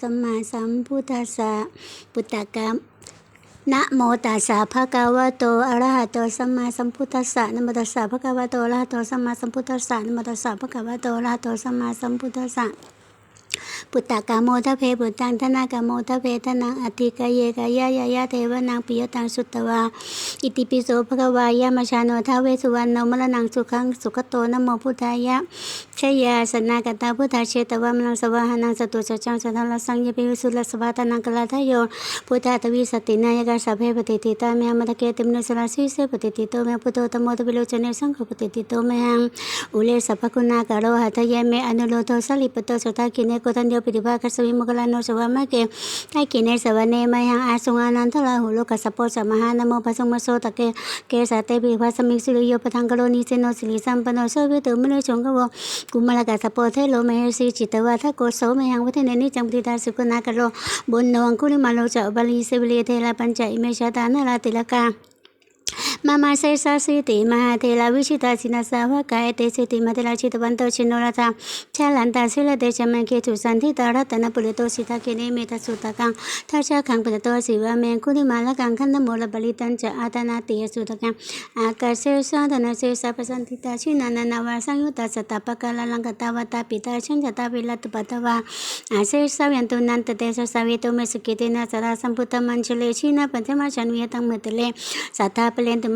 สัมมาสัมพุทธัสสะพุทธกรรมนะโมตัสสะภะคะวะโตอะระหะโตสัมมาสัมพุทธัสสะนะโมตัสสะภะคะวะโตอะระหะโตสัมมาสัมพุทธัสสะนะโมตัสสะภะคะวะโตอะระหะโตสัมมาสัมพุทธัสสะ พุทธกามโมทะเพพุทธังธนากามโมทะเพธนังอธิกายเยกายายายาเทวนังปิยตังสุตตวาอิติปิโสภะควายามชาโนทาเวสุวรรณนมรณังสุขังสุขโตนโมพุทธายะชยาสนากตาพุทธาเชตวามนังสวาหานังสตุจจังสัทธาลสังยปิวิสุลสวาตานังกลาทโยพุทธาทวีสตินายกาสาเพปฏิติตาเมหัมตเกติมนุสลาสิเสปฏิติโตเมพุทโตตโมตวิโลจเนสังขปฏิติโตเมหังอุเลสภคุณากโรหัตเยเมอนุโลโทสลิปโตสตากิเนโกตันโยปิติภาคสวิมกลาโนสวามะเกไทกินเนสวเนมายังอาสุงานันทลาหุโลกัสสะโปสมหานโมปัสสมโสตะเกเกสาเตปิภาสมิกสุริโยปทังกโลนิเซโนสิริสัมปโนโสเวตุมโนชงกวกุมลกาสปเทโลเมหสิจิตวาทโกโสเมหังวัฒเนนิจังปิตาสุกนากโลบุญนวังคุลิมาโลจะบาลีเสวลีเทลาปัญจอิเมชาตานาลาติลกา มามาเซสาสิติมหาเทลาวิชิตาสินาสาวกายเตสิติมาเทลาชิตวันโตชินโนราธาชาลันตาสิลเดชมันเกตุสันทิตารัตนปุริโตสิทาเกเนเมตสุตะกังทัชาขังปะโตสิวะเมงคุริมาลกังขันธโมลบลิตันจะอาตนาติยสุตะกังอากาเสสาธนาเสสาปสันติตาชินานานาวาสังยุตตาสตาปะกาลลังกตาวตาปิตาชันจตาวิลัตปตวาอาเสสายันตุนันตเตสสาวิโตเมสกิเตนะสราสัมพุตมันชเลชินาปัญจมาชันวิยตังเมตเลสัทธาเปเลนตม